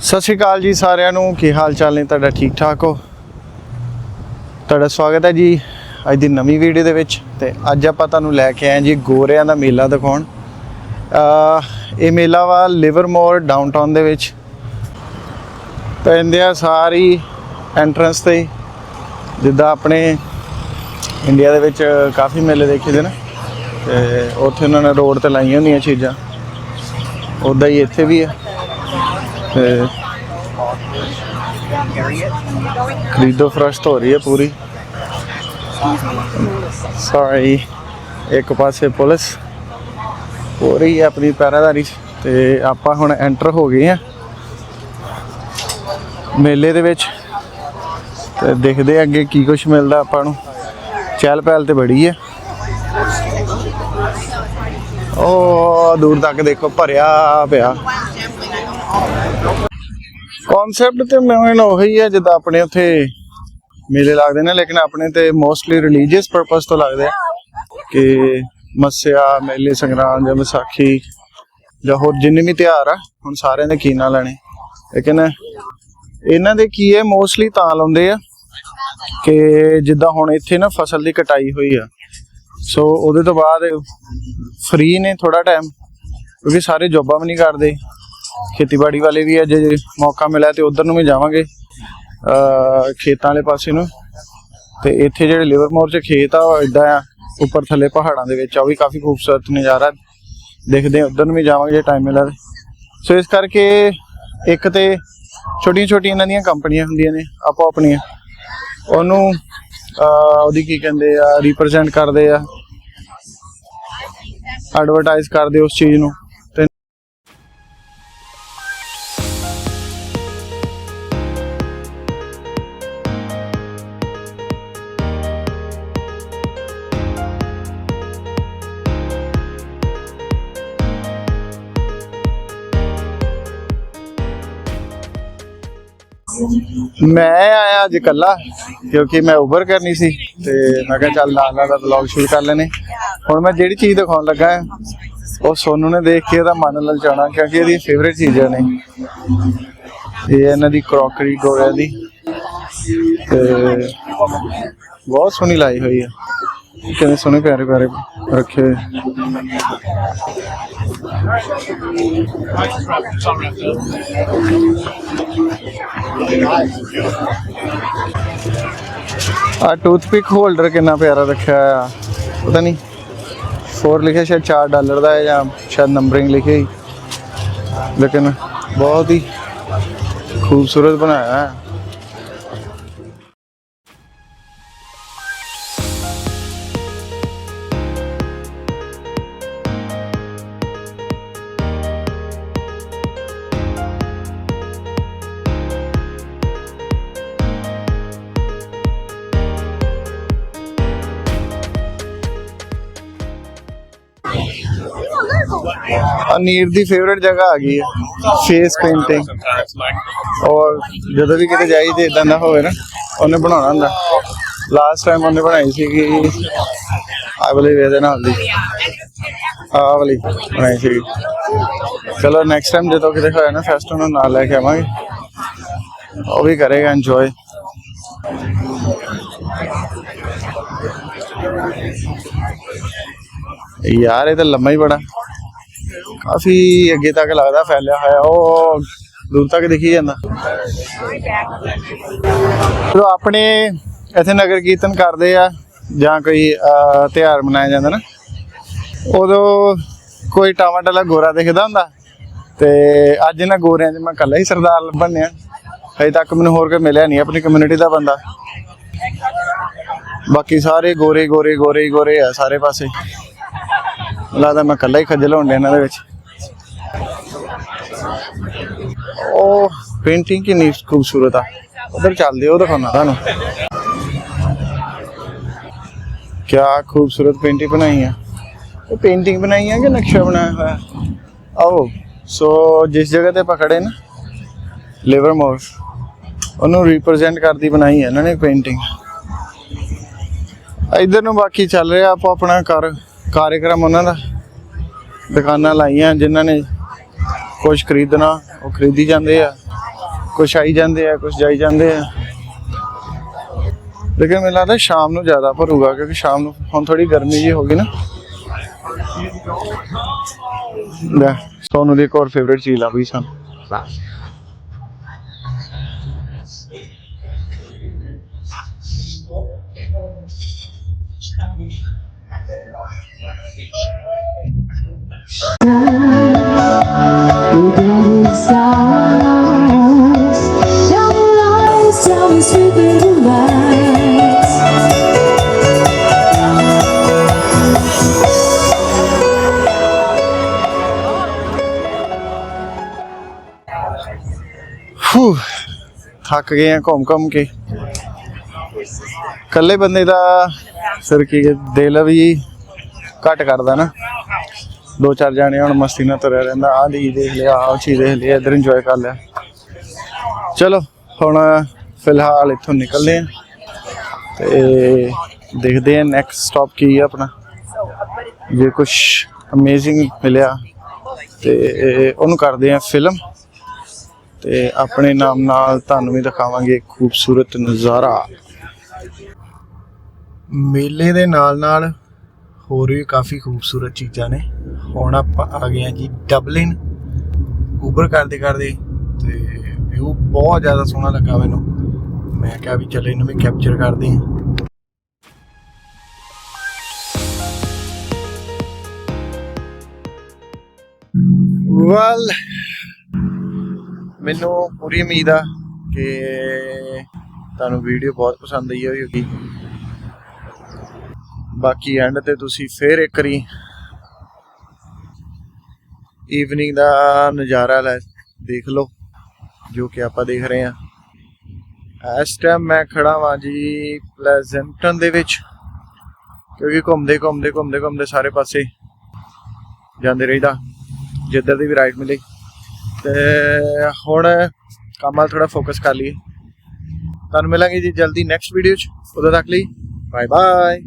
ਸਤਿ ਸ਼੍ਰੀ ਅਕਾਲ ਜੀ ਸਾਰਿਆਂ ਨੂੰ। ਕੀ ਹਾਲ ਚਾਲ ਨੇ? ਤੁਹਾਡਾ ਠੀਕ ਠਾਕ ਹੋ? ਤੁਹਾਡਾ ਸਵਾਗਤ ਹੈ ਜੀ ਅੱਜ ਦੀ ਨਵੀਂ ਵੀਡੀਓ ਦੇ ਵਿੱਚ ਤੇ ਅੱਜ ਆਪਾਂ ਤੁਹਾਨੂੰ ਲੈ ਕੇ ਆਏ ਜੀ ਗੋਰਿਆਂ ਦਾ ਮੇਲਾ ਦਿਖਾਉਣ। ਅ ਇਹ ਮੇਲਾ ਵਾ ਲਿਵਰਮੋਰ ਡਾਊਨਟਾਊਨ ਦੇ ਵਿੱਚ। ਪੈਂਦੇ ਆ ਸਾਰੀ ਐਂਟਰੈਂਸ ਤੇ ਜਿੱਦਾਂ ਆਪਣੇ ਇੰਡੀਆ ਦੇ ਵਿੱਚ ਕਾਫੀ ਮੇਲੇ ਦੇਖੇ ਦੇ ਨੇ। ਤੇ ਉੱਥੇ ਉਹਨਾਂ ਨੇ ਰੋਡ ਤੇ ਲਾਈਆਂ ਹੁੰਦੀਆਂ ਚੀਜ਼ਾਂ। ਉਦਾਂ ਹੀ ਇੱਥੇ ਵੀ ਆ। ਖਰੀਦੋ ਫਰਸਟ ਹੋ ਰਹੀ ਹੈ ਪੂਰੀ। ਸੌਰੀ ਇੱਕ ਪਾਸੇ ਪੁਲਿਸ। ਹੋ ਰਹੀ ਹੈ ਆਪਣੀ ਪੈਰਾਦਾਰੀ 'ਚ ਤੇ ਆਪਾਂ ਹੁਣ ਐਂਟਰ ਹੋ ਗਏ ਆ ਮੇਲੇ ਦੇ ਵਿੱਚ ਤੇ ਦੇਖਦੇ ਆ ਅੱਗੇ ਕੀ ਕੁਝ ਮਿਲਦਾ ਆਪਾਂ ਨੂੰ। ਚਹਿਲ ਪਹਿਲ ਤੇ ਬੜੀ ਹੈ। ਉਹ ਦੂਰ ਤੱਕ ਦੇਖੋ, ਭਰਿਆ ਪਿਆ। ਕਨਸੈਪਟ ਤੇ ਮੈਨੂੰ ਉਹੀ ਹੈ ਜਿੱਦਾਂ ਆਪਣੇ ਉੱਥੇ ਮੇਲੇ ਲੱਗਦੇ ਨੇ, ਲੇਕਿਨ ਆਪਣੇ ਤੇ ਮੋਸਟਲੀ ਰਿਲੀਜੀਅਸ ਪਰਪਸ ਤੋਂ ਲੱਗਦੇ ਆ। ਕਿ ਮੱਸਿਆ, ਮੇਲੇ ਸੰਗਰਾਂਦ ਜਾਂ ਵਿਸਾਖੀ ਜਾਂ ਹੋਰ ਜਿੰਨੇ ਵੀ ਤਿਉਹਾਰ ਆ, ਹੁਣ ਸਾਰਿਆਂ ਦੇ ਕੀ ਨਾਂ ਲੈਣੇ। ਲੇਕਿਨ ਇਹਨਾਂ ਦੇ ਕੀ ਹੈ ਮੋਸਟਲੀ ਤਾਂ ਲਾਉਂਦੇ ਆ ਕਿ ਜਿੱਦਾਂ ਹੁਣ ਇੱਥੇ ਨਾ ਫਸਲ ਦੀ ਕਟਾਈ ਹੋਈ ਆ। ਸੋ ਉਹਦੇ ਤੋਂ ਬਾਅਦ ਫ੍ਰੀ ਨੇ ਥੋੜਾ ਟਾਈਮ ਕਿਉਂਕਿ ਸਾਰੇ ਜੋਬਾਂ ਵੀ ਨਹੀਂ ਕਰਦੇ। ਖੇਤੀਬਾੜੀ ਵਾਲੇ ਵੀ ਆ ਜੇ ਮੌਕਾ ਮਿਲਿਆ ਤੇ ਉਧਰ ਨੂੰ ਵੀ ਜਾਵਾਂਗੇ ਖੇਤਾਂ ਵਾਲੇ ਪਾਸੇ ਨੂੰ। ਤੇ ਇੱਥੇ ਜਿਹੜੇ ਲਿਵਰਮੋਰ ਚ ਖੇਤ ਆ, ਉਹ ਇਦਾਂ ਆ, ਉੱਪਰ ਥੱਲੇ ਪਹਾੜਾਂ ਦੇ ਵਿੱਚ ਆ, ਉਹ ਵੀ ਕਾਫੀ ਖੂਬਸੂਰਤ ਨਜ਼ਾਰਾ ਦੇਖਦੇ ਆ ਉਧਰ ਨੂੰ ਵੀ ਜਾਵਾਂਗੇ ਜੇ ਟਾਈਮ ਮਿਲਿਆ ਸੋ ਇਸ ਕਰਕੇ ਇੱਕ ਤੇ ਛੋਟੀਆਂ ਛੋਟੀਆਂ ਇਹਨਾਂ ਦੀਆਂ ਕੰਪਨੀਆਂ ਹੁੰਦੀਆਂ ਨੇ, ਆਪੋ ਆਪਣੀਆਂ। ਉਹਨੂੰ ਉਹਦੀ ਕੀ ਕਹਿੰਦੇ ਆ ਰਿਪਰੈਜ਼ੈਂਟ ਕਰਦੇ ਆ। ਐਡਵਰਟਾਈਜ਼ ਕਰਦੇ ਉਸ ਚੀਜ਼ ਨੂੰ। ਮੈਂ ਆਇਆ ਅੱਜ ਇਕੱਲਾ ਕਿਉਂਕਿ ਮੈਂ ਉਬਰ ਕਰਨੀ ਸੀ ਤੇ ਮੈਂ ਕਿਹਾ ਚੱਲ ਨਾਲ ਨਾਲ ਦਾ ਵਲੌਗ ਸ਼ੁਰੂ ਕਰ ਲੈਨੇ ਹੁਣ ਮੈਂ ਜਿਹੜੀ ਚੀਜ਼ ਦਿਖਾਉਣ ਲੱਗਾ ਹਾਂ, ਉਹ ਸੋਨੂ ਨੇ ਦੇਖ ਕੇ ਉਹਦਾ ਮਨ ਲਲਚਾਉਣਾ ਕਿਉਂਕਿ ਇਹਦੀ ਫੇਵਰੇਟ ਚੀਜ਼ਾਂ ਨੇ ਇਹ ਇਹਨਾਂ ਦੀ ਕਰੋਕਰੀ ਗੋਰਿਆਂ ਦੀ। ਤੇ ਬਹੁਤ ਸੋਹਣੀ ਲਾਈ ਹੋਈ ਹੈ ਕਿੰਨੇ ਸੋਹਣੇ ਪਿਆਰੇ ਪਿਆਰੇ ਰੱਖੇ ਹੋਏ ਆ ਟੂਥਪਿਕ ਹੋਲਡਰ ਕਿੰਨਾ ਪਿਆਰਾ ਰੱਖਿਆ ਆ ਪਤਾ ਨਹੀਂ 4 ਲਿਖਿਆ ਸ਼ਾਇਦ 4 ਡਾਲਰ ਦਾ ਹੈ ਜਾਂ ਸ਼ਾਇਦ ਨੰਬਰਿੰਗ ਲਿਖੀ ਹੋਈ ਲੇਕਿਨ ਬਹੁਤ ਹੀ ਖੂਬਸੂਰਤ ਬਣਾਇਆ ਹੈ। ਨੀਰ ਦੀ ਫੇਵਰਿਟ ਜਗ੍ਹਾ ਆ ਗਈ ਹੈ ਫੇਸ ਪੇਂਟਿੰਗ ਔਰ ਜਦੋਂ ਵੀ ਕਿਤੇ ਜਾਈ ਤੇ ਇਦਾਂ ਦਾ ਹੋਵੇ ਨਾ, ਉਹਨੇ ਬਣਾਉਣਾ ਹੁੰਦਾ। ਲਾਸਟ ਟਾਈਮ ਉਹਨੇ ਬਣਾਈ ਸੀਗੀ ਆ ਵਾਲੀ ਵੇਦੇ ਨਾਲ ਦੀ। ਆ ਵਾਲੀ ਬਣਾਈ ਸੀ ਚਲੋ ਨੈਕਸਟ ਟਾਈਮ ਜਦੋਂ ਕਿਤੇ ਹੋਇਆ ਨਾ ਫੈਸਟ ਉਹਨੂੰ ਨਾਲ ਲੈ ਕੇ ਆਵਾਂਗੇ। ਉਹ ਵੀ ਕਰੇਗਾ ਇੰਜੋਏ ਯਾਰ, ਇਹ ਤਾਂ ਲੰਮਾ ਹੀ ਬੜਾ। ਕਾਫੀ ਅੱਗੇ ਤੱਕ ਲੱਗਦਾ ਫੈਲਿਆ ਹੋਇਆ ਉਹ ਦੂਰ ਤੱਕ ਦਿਖੀ ਜਾਂਦਾ। ਜਦੋਂ ਆਪਣੇ ਇੱਥੇ ਨਗਰ ਕੀਰਤਨ ਕਰਦੇ ਆ ਜਾਂ ਕੋਈ ਅਹ, ਤਿਉਹਾਰ ਮਨਾਇਆ ਜਾਂਦਾ ਨਾ। ਉਦੋਂ ਕੋਈ ਟਮਾਟਰ ਗੋਰਾ ਦਿਖਦਾ ਹੁੰਦਾ ਤੇ ਅੱਜ ਇਹਨਾਂ ਗੋਰਿਆਂ 'ਚ ਮੈਂ ਇਕੱਲਾ ਹੀ ਸਰਦਾਰ ਬਣਿਆ। ਹਜੇ ਤੱਕ ਮੈਨੂੰ ਹੋਰ ਕੋਈ ਮਿਲਿਆ ਨਹੀਂ ਆਪਣੀ ਕਮਿਊਨਿਟੀ ਦਾ ਬੰਦਾ। ਬਾਕੀ ਸਾਰੇ ਗੋਰੇ ਗੋਰੇ ਗੋਰੇ ਗੋਰੇ ਆ ਸਾਰੇ ਪਾਸੇ। ਲੱਗਦਾ ਮੈਂ ਇਕੱਲਾ ਹੀ ਖੱਜਲ ਹੋਣ ਡਿਆ ਇਹਨਾਂ ਦੇ ਵਿੱਚ। ਉਹ ਪੇਂਟਿੰਗ ਕਿੰਨੀ ਖੂਬਸੂਰਤ ਆ। ਉਧਰ ਚੱਲਦੇ ਉਹ ਦਿਖਾਉਣਾ ਤੁਹਾਨੂੰ। ਕਿਆ ਖੂਬਸੂਰਤ ਪੇਂਟਿੰਗ ਬਣਾਈ ਆ। ਇਹ ਪੇਂਟਿੰਗ ਬਣਾਈ ਆ ਕਿ ਨਕਸ਼ਾ ਬਣਾਇਆ ਹੋਇਆ? ਆਓ, ਸੋ ਜਿਸ ਜਗ੍ਹਾ ਤੇ ਪਕੜੇ ਨਾ ਲਿਵਰਮੋਰ ਉਹਨੂੰ ਰਿਪਰੈਜ਼ੈਂਟ ਕਰਦੀ ਬਣਾਈ ਹੈ ਇਹਨਾਂ ਨੇ ਪੇਂਟਿੰਗ ਇਧਰ ਨੂੰ ਬਾਕੀ ਚੱਲ ਰਿਹਾ, ਆਪਾਂ ਆਪਣਾ ਕਰ ਕਾਰਜਕ੍ਰਮ ਉਹਨਾਂ ਦਾ, ਦੁਕਾਨਾਂ ਲਾਈਆਂ ਜਿਨ੍ਹਾਂ ਨੇ ਕੁਝ ਖਰੀਦਣਾ, ਉਹ ਖਰੀਦੀ ਜਾਂਦੇ ਆ, ਕੁਛ ਆਈ ਜਾਂਦੇ ਆ, ਕੁਛ ਜਾਈ ਜਾਂਦੇ ਆ। ਲੇਕਿਨ ਮੈਨੂੰ ਲੱਗਦਾ ਸ਼ਾਮ ਨੂੰ ਜ਼ਿਆਦਾ ਭਰੂਗਾ, ਕਿਉਂਕਿ ਸ਼ਾਮ ਨੂੰ ਹੁਣ ਥੋੜੀ ਗਰਮੀ ਜੀ ਹੋ ਗਈ ਨਾ। ਲੈ, ਸੋਨੂੰ ਦੀ ਇੱਕ ਹੋਰ ਫੇਵਰੇਟ ਚੀਜ਼ ਆ ਵੀ ਸਾਨੂੰ। Tell me ਥੱਕ ਗਏ ਆ ਘੁੰਮ ਘੁੰਮ ਕੇ ਕੱਲੇ ਬੰਦੇ ਦਾ ਫਿਰ ਕੀ ਦਿਲ ਵੀ ਘੱਟ ਕਰਦਾ ਨਾ। ਦੋ ਚਾਰ ਜਾਣੇ ਹੁਣ ਮਸਤੀ ਨਾਲ ਤੁਰਿਆ ਰਹਿੰਦਾ, ਆਹ ਦੀ ਦੇਖ ਲਿਆ, ਆਹ ਚੀਜ਼ ਦੇਖ ਲਿਆ, ਇਧਰ ਇੰਜੋਏ ਕਰ ਲਿਆ। ਚਲੋ, ਹੁਣ ਫਿਲਹਾਲ ਇੱਥੋਂ ਨਿਕਲਦੇ ਆ ਤੇ ਦੇਖਦੇ ਆ ਨੈਕਸਟ ਸਟਾਪ ਕੀ ਹੈ ਆਪਣਾ। ਜੇ ਕੁਝ ਅਮੇਜ਼ਿੰਗ ਮਿਲਿਆ ਤੇ ਉਹਨੂੰ ਕਰਦੇ ਆ ਫਿਲਮ ਤੇ ਆਪਣੇ ਨਾਮ ਨਾਲ ਤੁਹਾਨੂੰ ਵੀ ਦਿਖਾਵਾਂਗੇ ਖੂਬਸੂਰਤ ਨਜ਼ਾਰਾ। ਮੇਲੇ ਦੇ ਨਾਲ ਨਾਲ ਹੋਰ ਵੀ ਕਾਫੀ ਖੂਬਸੂਰਤ ਚੀਜ਼ਾਂ ਨੇ। ਹੁਣ ਆਪਾਂ ਆ ਗਏ ਹਾਂ ਜੀ ਡਬਲਿਨ ਉਬਰ ਕਰਦੇ ਕਰਦੇ ਤੇ ਵਿਊ ਬਹੁਤ ਜ਼ਿਆਦਾ ਸੋਹਣਾ ਲੱਗਾ ਮੈਨੂੰ। ਮੈਂ ਕਿਹਾ ਵੀ ਚਲੋ ਇਹਨੂੰ ਵੀ ਕੈਪਚਰ ਕਰਦੇ ਹਾਂ। ਵੈਲ ਮੈਨੂੰ ਪੂਰੀ ਉਮੀਦ ਆ ਕਿ ਤੁਹਾਨੂੰ ਵੀਡੀਓ ਬਹੁਤ ਪਸੰਦ ਆਈ ਹੋਵੇਗੀ। ਬਾਕੀ ਐਂਡ ਤੇ ਤੁਸੀਂ ਫੇਰ ਇੱਕ ਵਾਰੀ ਈਵਨਿੰਗ ਦਾ ਨਜ਼ਾਰਾ ਲੈ ਦੇਖ ਲਓ, ਜੋ ਕਿ ਆਪਾਂ ਦੇਖ ਰਹੇ ਹਾਂ। ਇਸ ਟਾਈਮ ਮੈਂ ਖੜਾ ਵਾਂ ਜੀ ਪਲੇਜ਼ੈਂਟਨ ਦੇ ਵਿੱਚ, ਕਿਉਂਕਿ ਘੁੰਮਦੇ ਘੁੰਮਦੇ ਘੁੰਮਦੇ ਘੁੰਮਦੇ ਸਾਰੇ ਪਾਸੇ ਜਾਂਦੇ ਰਹੀਦਾ, ਜਿੱਧਰ ਦੀ ਵੀ ਰਾਈਟ ਮਿਲੇ। ਤੇ ਹੁਣ ਕੰਮ ਵੱਲ ਥੋੜਾ ਫੋਕਸ ਕਰ ਲਈਏ। ਤੁਹਾਨੂੰ ਮਿਲਾਂਗੇ ਜੀ ਜਲਦੀ ਨੈਕਸਟ ਵੀਡੀਓ 'ਚ। ਉਦੋਂ ਤੱਕ ਲਈ ਬਾਏ ਬਾਏ